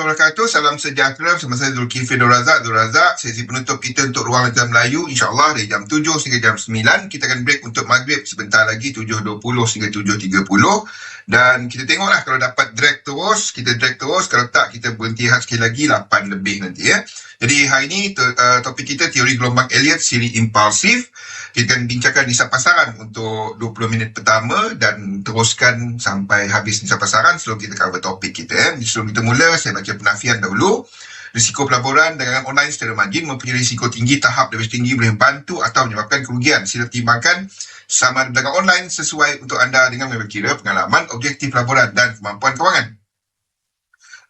warahmatullahi wabarakatuh. Salam sejahtera bersama saya Zulkifli Dor Razak. Sesi penutup kita untuk Ruang Lentera Melayu insyaAllah dari jam 7 hingga jam 9. Kita akan break untuk maghrib sebentar lagi 7.20 hingga 7.30. Dan kita tengoklah kalau dapat drag terus, kita drag terus. Kalau tak, kita berhenti sekali lagi 8 lebih nanti ya. Jadi hari ini uh, topik kita teori gelombang Elliott siri impulsif. Kita akan bincangkan nisa pasaran untuk 20 minit pertama dan teruskan sampai habis nisa pasaran sebelum kita cover topik kita. Eh. Sebelum kita mula, saya baca penafian dahulu. Risiko pelaburan dagangan online secara margin mempunyai risiko tinggi, tahap lebih tinggi boleh membantu atau menyebabkan kerugian. Sila timbangkan sama dagangan online sesuai untuk anda dengan kira pengalaman, objektif pelaburan dan kemampuan kewangan.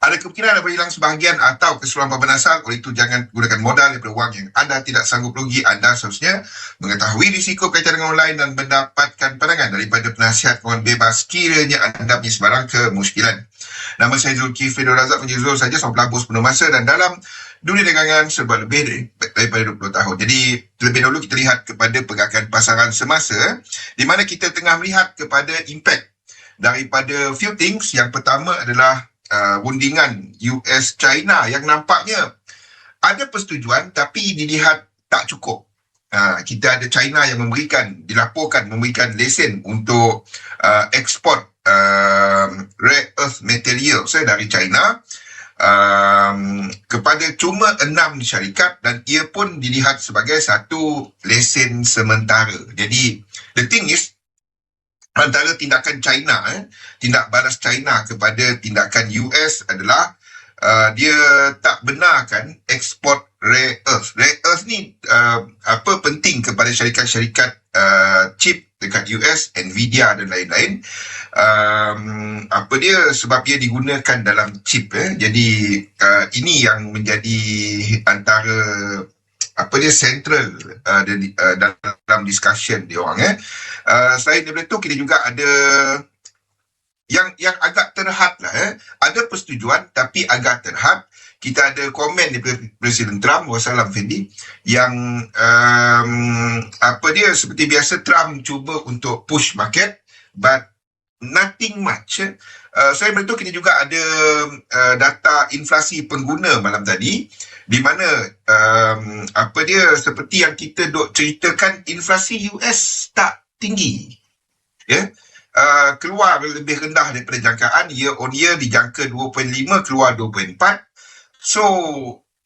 Ada kemungkinan anda hilang sebahagian atau keseluruhan papan oleh itu jangan gunakan modal daripada wang yang anda tidak sanggup rugi. Anda seharusnya mengetahui risiko kaitan dengan online dan mendapatkan pandangan daripada penasihat kawan bebas kiranya anda punya sebarang kemuskilan. Nama saya Zulkifli Fedor Razak Zul saja seorang pelabur sepenuh masa dan dalam dunia dagangan serba lebih daripada 20 tahun. Jadi terlebih dahulu kita lihat kepada pergerakan pasaran semasa di mana kita tengah melihat kepada impact daripada few things. Yang pertama adalah uh, rundingan US China yang nampaknya ada persetujuan tapi dilihat tak cukup. Uh, kita ada China yang memberikan dilaporkan memberikan lesen untuk uh, ekspor uh, rare earth material saya dari China um, kepada cuma enam syarikat dan ia pun dilihat sebagai satu lesen sementara. Jadi the thing is antara tindakan China, eh, tindak balas China kepada tindakan US adalah uh, dia tak benarkan ekspor rare earth. Rare earth ni uh, apa penting kepada syarikat-syarikat uh, chip dekat US, Nvidia dan lain-lain. Um, apa dia sebab dia digunakan dalam chip eh. Jadi uh, ini yang menjadi antara apa dia central uh, di, uh, dalam discussion dia orang eh. Uh, selain daripada itu kita juga ada yang yang agak terhad lah eh. Ada persetujuan tapi agak terhad. Kita ada komen daripada Presiden Trump, wassalam Fendi, yang um, apa dia seperti biasa Trump cuba untuk push market but nothing much. Eh. Uh, saya betul kita juga ada uh, data inflasi pengguna malam tadi di mana um, apa dia seperti yang kita dok ceritakan inflasi US tak tinggi. Ya? Yeah? uh, keluar lebih rendah daripada jangkaan year on year dijangka 2.5 keluar 2.4 so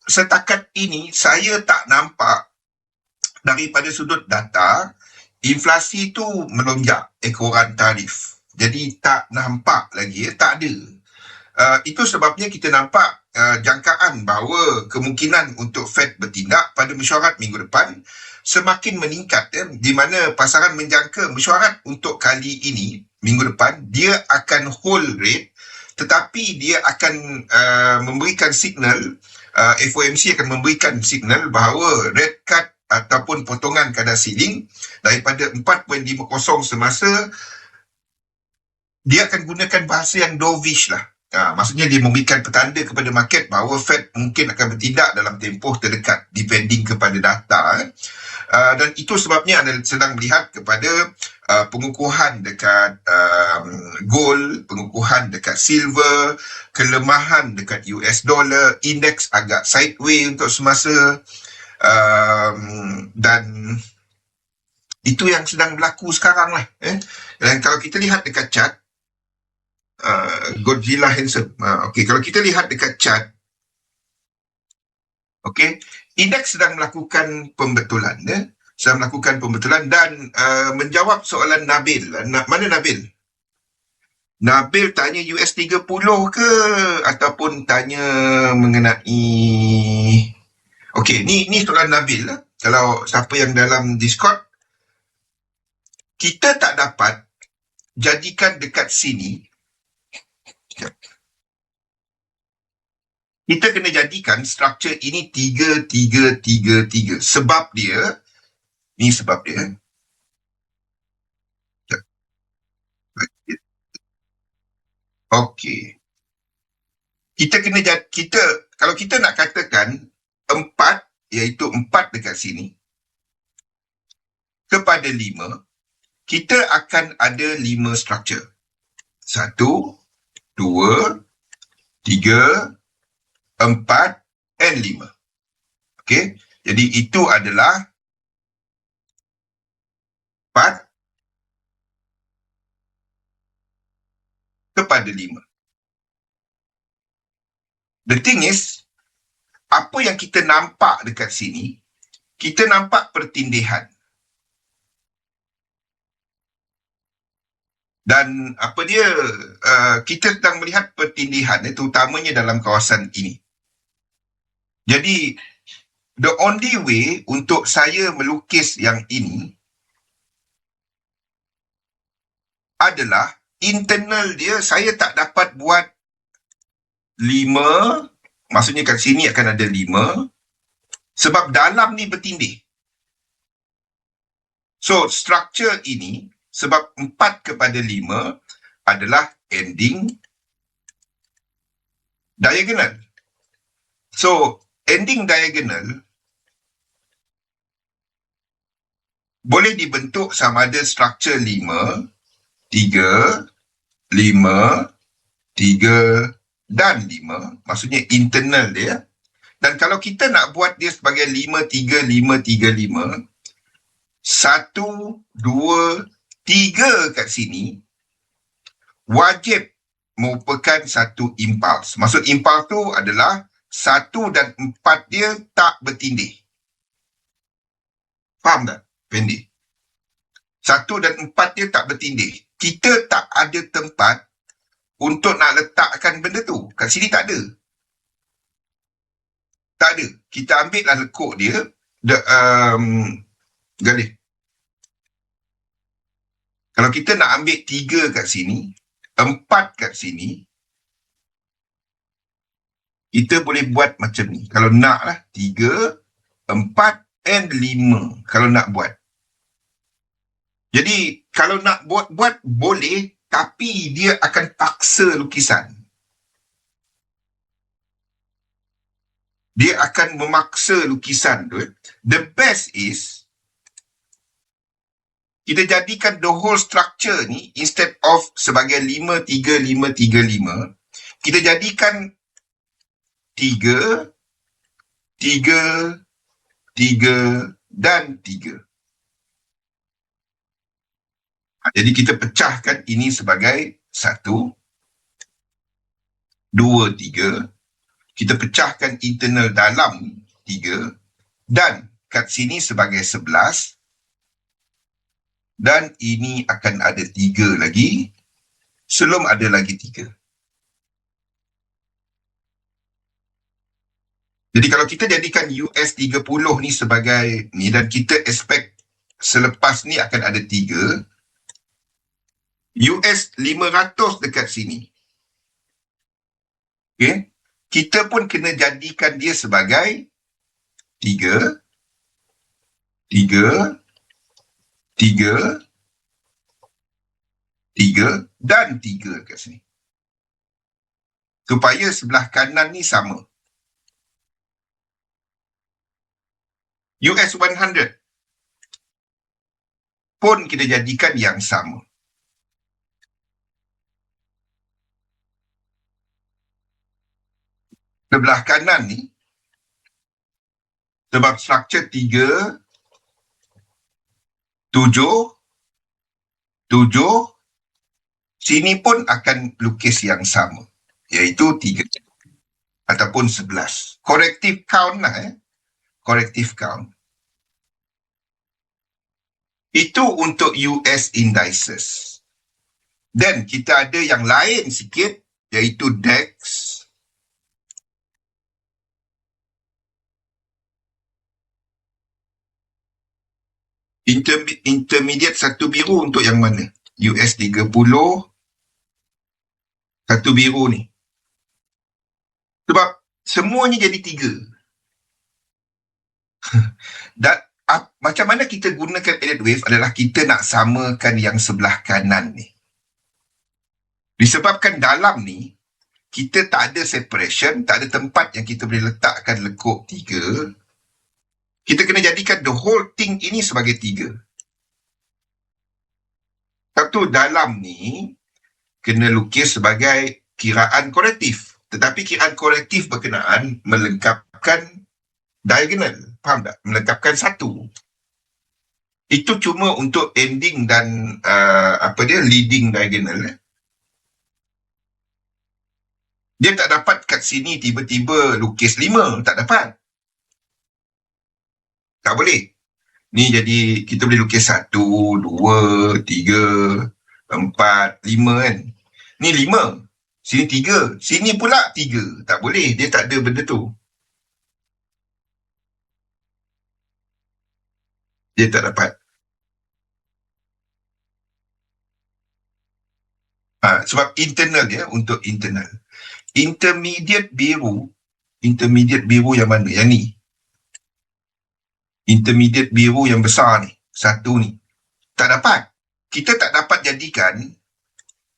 setakat ini saya tak nampak daripada sudut data inflasi itu melonjak ekoran tarif jadi tak nampak lagi ya tak ada. Uh, itu sebabnya kita nampak uh, jangkaan bahawa kemungkinan untuk Fed bertindak pada mesyuarat minggu depan semakin meningkat ya, di mana pasaran menjangka mesyuarat untuk kali ini minggu depan dia akan hold rate tetapi dia akan uh, memberikan signal uh, FOMC akan memberikan signal bahawa rate cut ataupun potongan kadar siling daripada 4.50 semasa dia akan gunakan bahasa yang dovish lah Ha, maksudnya dia memberikan petanda kepada market bahawa Fed mungkin akan bertindak dalam tempoh terdekat depending kepada data. Eh. Uh, dan itu sebabnya anda sedang melihat kepada uh, pengukuhan dekat um, gold, pengukuhan dekat silver, kelemahan dekat US dollar, indeks agak sideways untuk semasa um, dan itu yang sedang berlaku sekarang lah. Eh. Dan kalau kita lihat dekat chart, uh, Godzilla handsome. Uh, okay, kalau kita lihat dekat chart, okay, indeks sedang melakukan pembetulan, ya, sedang melakukan pembetulan dan uh, menjawab soalan Nabil. Na, mana Nabil? Nabil tanya US 30 ke ataupun tanya mengenai Okey, ni ni soalan Nabil lah. Kalau siapa yang dalam Discord kita tak dapat jadikan dekat sini kita kena jadikan struktur ini tiga, tiga, tiga, tiga. Sebab dia, ni sebab dia. Okey. Kita kena kita kalau kita nak katakan empat, iaitu empat dekat sini, kepada lima, kita akan ada lima struktur. Satu, dua, tiga, 4 and 5. Okey. Jadi itu adalah 4 kepada 5. The thing is, apa yang kita nampak dekat sini, kita nampak pertindihan. Dan apa dia, uh, kita sedang melihat pertindihan, terutamanya dalam kawasan ini. Jadi, the only way untuk saya melukis yang ini adalah internal dia saya tak dapat buat lima, maksudnya kat sini akan ada lima, sebab dalam ni bertindih. So, structure ini, sebab empat kepada lima adalah ending diagonal. So, ending diagonal boleh dibentuk sama ada structure lima, tiga, lima, tiga dan lima. Maksudnya internal dia. Dan kalau kita nak buat dia sebagai lima, tiga, lima, tiga, lima, satu, dua, tiga kat sini, wajib merupakan satu impuls. Maksud impuls tu adalah satu dan empat dia tak bertindih. Faham tak, Fendi? Satu dan empat dia tak bertindih kita tak ada tempat untuk nak letakkan benda tu. Kat sini tak ada. Tak ada. Kita ambil lah lekuk dia. The, um, galih. Kalau kita nak ambil tiga kat sini, empat kat sini, kita boleh buat macam ni. Kalau nak lah, tiga, empat and lima. Kalau nak buat. Jadi kalau nak buat-buat boleh tapi dia akan paksa lukisan. Dia akan memaksa lukisan tu. The best is kita jadikan the whole structure ni instead of sebagai 5 3 5 3 5 kita jadikan 3 3 3 dan 3. Jadi kita pecahkan ini sebagai satu, dua, tiga. Kita pecahkan internal dalam tiga dan kat sini sebagai sebelas dan ini akan ada tiga lagi sebelum ada lagi tiga. Jadi kalau kita jadikan US 30 ni sebagai ni dan kita expect selepas ni akan ada tiga, US 500 dekat sini. Okay. Kita pun kena jadikan dia sebagai tiga, tiga, tiga, tiga dan tiga dekat sini. Supaya sebelah kanan ni sama. US 100 pun kita jadikan yang sama. sebelah kanan ni sebab struktur tiga tujuh tujuh sini pun akan lukis yang sama iaitu tiga ataupun sebelas. Corrective count lah eh. Corrective count itu untuk US indices dan kita ada yang lain sikit iaitu DEX Interme- intermediate satu biru untuk yang mana? US 30 satu biru ni. Sebab semuanya jadi tiga. Dan ap, macam mana kita gunakan edit wave adalah kita nak samakan yang sebelah kanan ni. Disebabkan dalam ni, kita tak ada separation, tak ada tempat yang kita boleh letakkan lekuk tiga kita kena jadikan the whole thing ini sebagai tiga. Satu dalam ni kena lukis sebagai kiraan korektif. Tetapi kiraan kolektif berkenaan melengkapkan diagonal. Faham tak? Melengkapkan satu. Itu cuma untuk ending dan uh, apa dia leading diagonal. Eh? Dia tak dapat kat sini tiba-tiba lukis lima. Tak dapat. Tak boleh. Ni jadi kita boleh lukis satu, dua, tiga, empat, lima kan. Ni lima. Sini tiga. Sini pula tiga. Tak boleh. Dia tak ada benda tu. Dia tak dapat. Ha, sebab internal dia untuk internal. Intermediate biru. Intermediate biru yang mana? Yang ni. Intermediate biru yang besar ni. Satu ni. Tak dapat. Kita tak dapat jadikan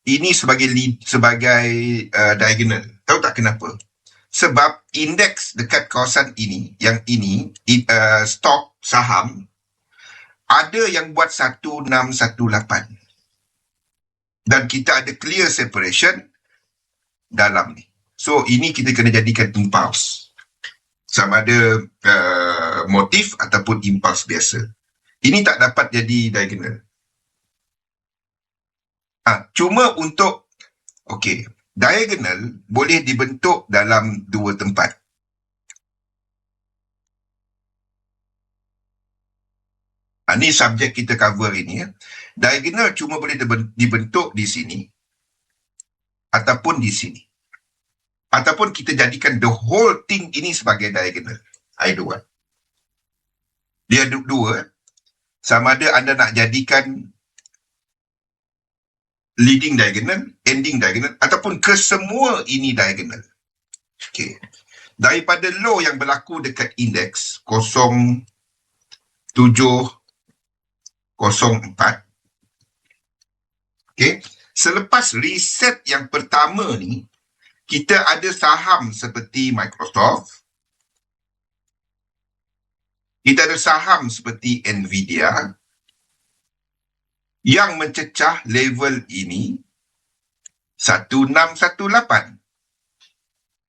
ini sebagai lead, sebagai uh, diagonal. Tahu tak kenapa? Sebab indeks dekat kawasan ini, yang ini, uh, stok saham, ada yang buat 1618. Dan kita ada clear separation dalam ni. So, ini kita kena jadikan impulse. Sama ada uh, motif ataupun impulse biasa. Ini tak dapat jadi diagonal. Ha, cuma untuk, okey, diagonal boleh dibentuk dalam dua tempat. Ini subjek kita cover ini. Ya. Diagonal cuma boleh dibentuk di sini ataupun di sini. Ataupun kita jadikan the whole thing ini sebagai diagonal. Either one. Dia dua. Sama ada anda nak jadikan leading diagonal, ending diagonal ataupun kesemua ini diagonal. Okey. Daripada law yang berlaku dekat indeks 0704 Okey, selepas reset yang pertama ni kita ada saham seperti Microsoft. Kita ada saham seperti Nvidia. Yang mencecah level ini 1618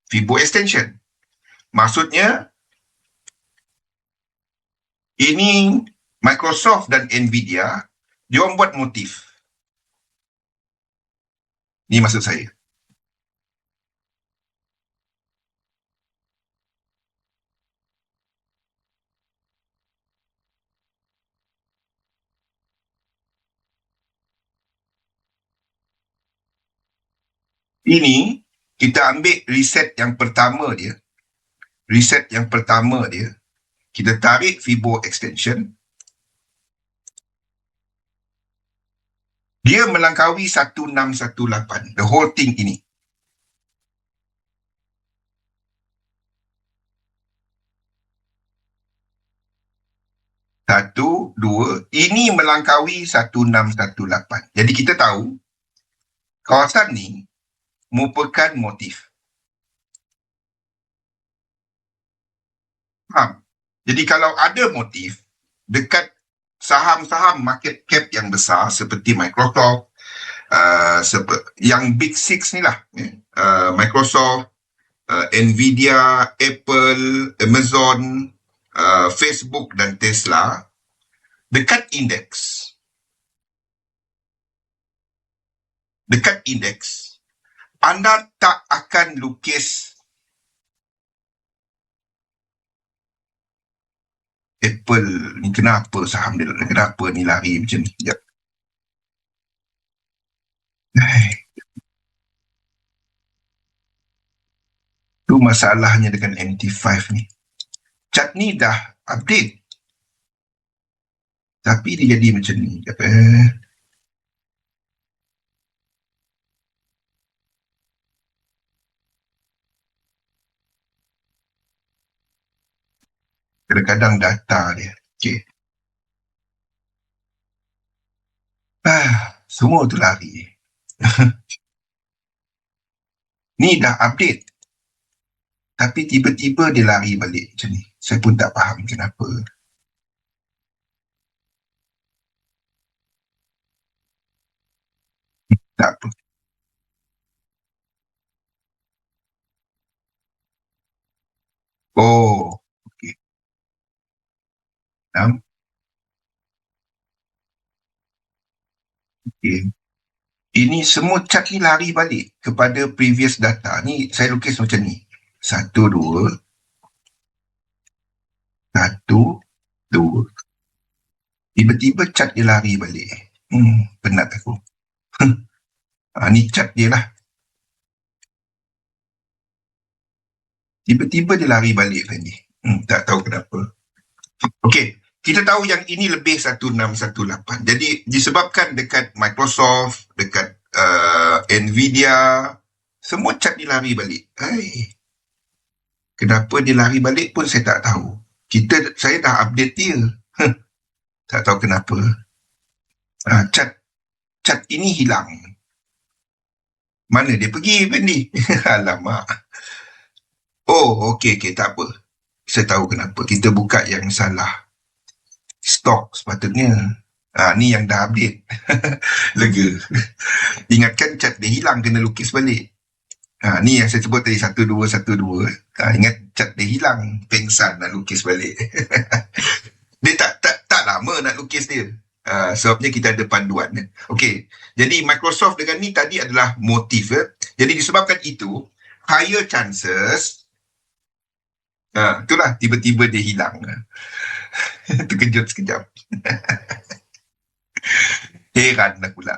Fibo extension. Maksudnya ini Microsoft dan Nvidia dia orang buat motif. Ini maksud saya. ini kita ambil reset yang pertama dia reset yang pertama dia kita tarik Fibo extension dia melangkaui 1618 the whole thing ini Satu, dua. Ini melangkaui 1618. Jadi kita tahu kawasan ni merupakan motif. Faham? Jadi kalau ada motif dekat saham-saham market cap yang besar seperti Microsoft, uh, sep- yang big six ni lah, uh, Microsoft, uh, Nvidia, Apple, Amazon, uh, Facebook dan Tesla, dekat indeks, dekat indeks, anda tak akan lukis Apple ni kenapa saham dia? Kenapa ni lari macam ni? Sekejap. Tu masalahnya dengan MT5 ni. Cat ni dah update. Tapi dia jadi macam ni. Apa? eh kadang-kadang data dia. Okay. Ah, semua tu lari. ni dah update. Tapi tiba-tiba dia lari balik macam ni. Saya pun tak faham kenapa. Tak apa. Oh, Enam. Okey. Ini semua cat ni lari balik kepada previous data. Ni saya lukis macam ni. Satu, dua. Satu, dua. Tiba-tiba cat dia lari balik. Hmm, penat aku. ha, ni cat dia lah. Tiba-tiba dia lari balik lagi. Hmm, tak tahu kenapa. Okey, kita tahu yang ini lebih 1618. Jadi disebabkan dekat Microsoft, dekat uh, Nvidia, semua cat dia lari balik. Hai. Kenapa dia lari balik pun saya tak tahu. Kita saya dah update dia. Huh. Tak tahu kenapa. Uh, cat cat ini hilang. Mana dia pergi, Fendi? Alamak. Oh, okey, okey, tak apa. Saya tahu kenapa. Kita buka yang salah. Stok sepatutnya. Ha, ni yang dah update. Lega. Ingatkan cat dia hilang, kena lukis balik. Ha, ni yang saya sebut tadi, satu, dua, satu, dua. Ha, ingat cat dia hilang, pengsan nak lukis balik. dia tak, tak tak lama nak lukis dia. Uh, sebabnya kita ada panduan. Okey, jadi Microsoft dengan ni tadi adalah motif. Eh? Jadi disebabkan itu, higher chances Ha, itulah tiba-tiba dia hilang. Terkejut sekejap. Heran lah pula.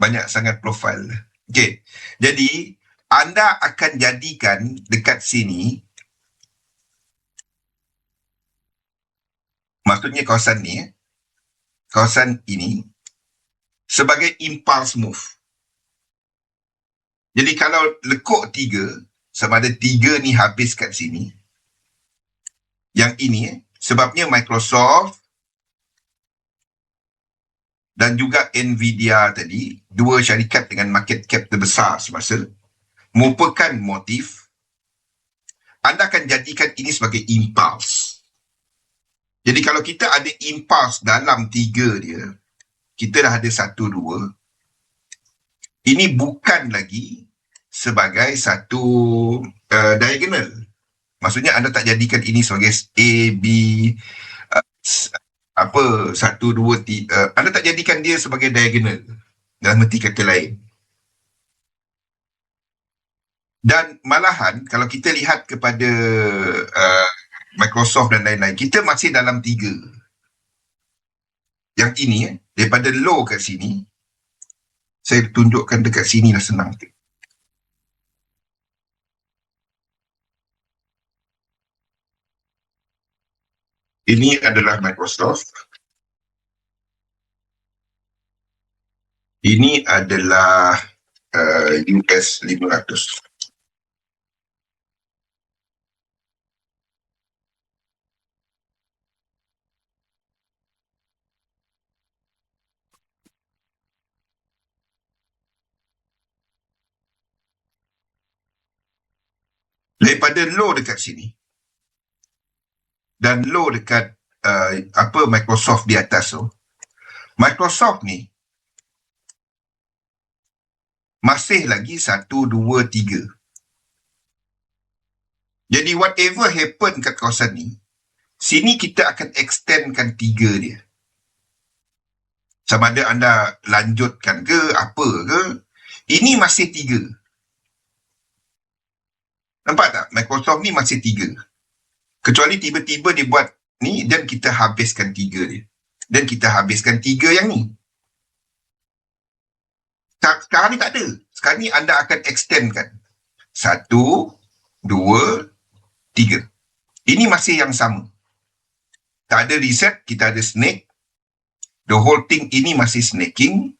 Banyak sangat profil. Okey. Jadi, anda akan jadikan dekat sini maksudnya kawasan ni eh, kawasan ini sebagai impulse move. Jadi kalau lekuk tiga, sama ada tiga ni habis kat sini, yang ini eh, sebabnya Microsoft dan juga Nvidia tadi dua syarikat dengan market cap terbesar semasa merupakan motif anda akan jadikan ini sebagai impuls. Jadi kalau kita ada impuls dalam tiga dia, kita dah ada satu dua, ini bukan lagi sebagai satu uh, diagonal. Maksudnya anda tak jadikan ini sebagai A, B, uh, apa, satu, dua, tiga. Uh, anda tak jadikan dia sebagai diagonal dalam erti kata lain. Dan malahan kalau kita lihat kepada uh, Microsoft dan lain-lain, kita masih dalam tiga. Yang ini, eh, daripada low ke sini, saya tunjukkan dekat sini lah senang. Ini adalah Microsoft. Ini adalah uh, US 500. Daripada low dekat sini, dan low dekat uh, apa Microsoft di atas tu. Microsoft ni masih lagi satu, dua, tiga. Jadi whatever happen kat kawasan ni, sini kita akan extendkan tiga dia. Sama ada anda lanjutkan ke, apa ke, ini masih tiga. Nampak tak? Microsoft ni masih tiga. Kecuali tiba-tiba dia buat ni dan kita habiskan tiga dia. Dan kita habiskan tiga yang ni. Sekarang ni tak ada. Sekarang ni anda akan extendkan. Satu, dua, tiga. Ini masih yang sama. Tak ada reset, kita ada snake. The whole thing ini masih snaking.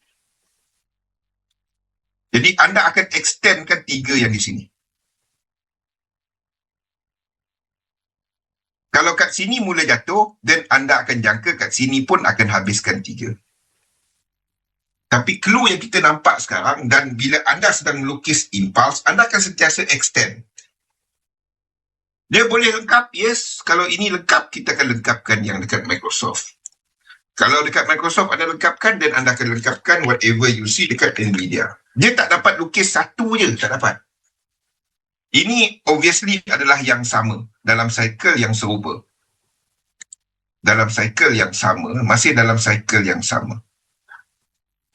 Jadi anda akan extendkan tiga yang di sini. Kalau kat sini mula jatuh, then anda akan jangka kat sini pun akan habiskan tiga. Tapi clue yang kita nampak sekarang dan bila anda sedang melukis impulse, anda akan sentiasa extend. Dia boleh lengkap, yes. Kalau ini lengkap, kita akan lengkapkan yang dekat Microsoft. Kalau dekat Microsoft anda lengkapkan dan anda akan lengkapkan whatever you see dekat NVIDIA. Dia tak dapat lukis satu je, tak dapat. Ini obviously adalah yang sama dalam cycle yang serupa. Dalam cycle yang sama, masih dalam cycle yang sama.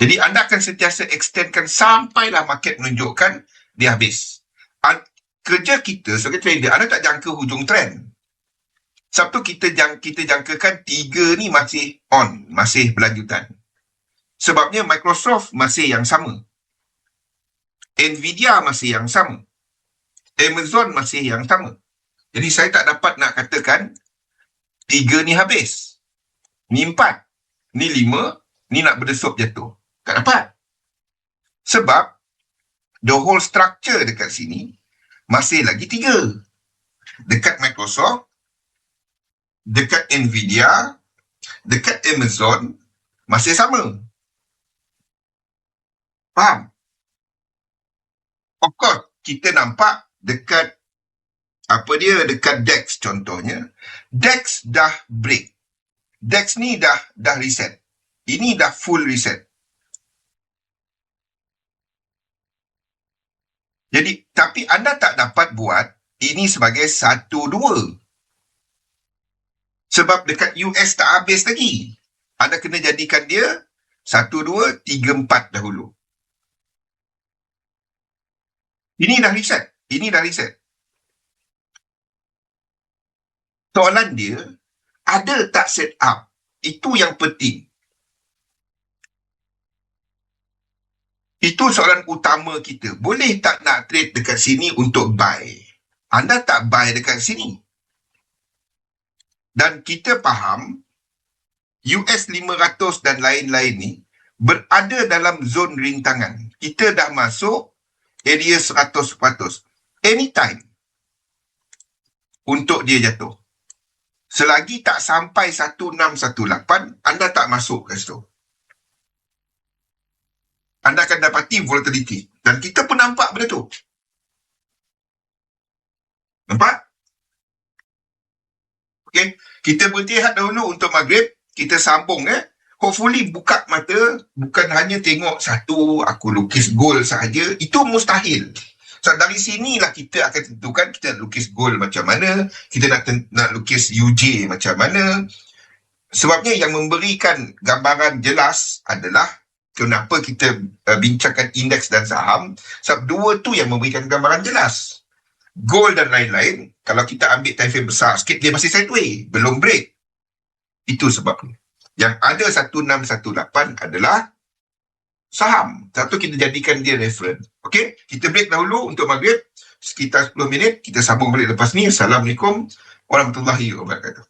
Jadi anda akan sentiasa extendkan sampailah market menunjukkan dia habis. Kerja kita sebagai trader, anda tak jangka hujung trend. Sebab tu kita jang, kita jangkakan tiga ni masih on, masih berlanjutan. Sebabnya Microsoft masih yang sama. Nvidia masih yang sama. Amazon masih yang sama. Jadi saya tak dapat nak katakan tiga ni habis. Ni empat. Ni lima. Ni nak berdesup jatuh. Tak dapat. Sebab the whole structure dekat sini masih lagi tiga. Dekat Microsoft, dekat Nvidia, dekat Amazon masih sama. Faham? Of course, kita nampak dekat apa dia dekat DEX contohnya DEX dah break. DEX ni dah dah reset. Ini dah full reset. Jadi tapi anda tak dapat buat ini sebagai satu dua. Sebab dekat US tak habis lagi. Anda kena jadikan dia satu dua tiga empat dahulu. Ini dah reset ini dah reset. Soalan dia, ada tak set up? Itu yang penting. Itu soalan utama kita. Boleh tak nak trade dekat sini untuk buy? Anda tak buy dekat sini. Dan kita faham, US 500 dan lain-lain ni berada dalam zon rintangan. Kita dah masuk area 100% anytime untuk dia jatuh. Selagi tak sampai 1618, anda tak masuk ke situ. Anda akan dapati volatility. Dan kita pun nampak benda tu. Nampak? Okay. Kita berhenti dahulu untuk maghrib. Kita sambung eh. Hopefully buka mata. Bukan hanya tengok satu aku lukis goal sahaja. Itu mustahil. So, dari sinilah kita akan tentukan kita nak lukis goal macam mana, kita nak nak lukis UJ macam mana. Sebabnya yang memberikan gambaran jelas adalah kenapa kita uh, bincangkan indeks dan saham. Sebab dua tu yang memberikan gambaran jelas. Goal dan lain-lain, kalau kita ambil time frame besar sikit, dia masih sideway, belum break. Itu sebabnya. Yang ada 1618 adalah saham. Satu kita jadikan dia reference. Okey, kita break dahulu untuk maghrib. Sekitar 10 minit, kita sambung balik lepas ni. Assalamualaikum warahmatullahi wabarakatuh.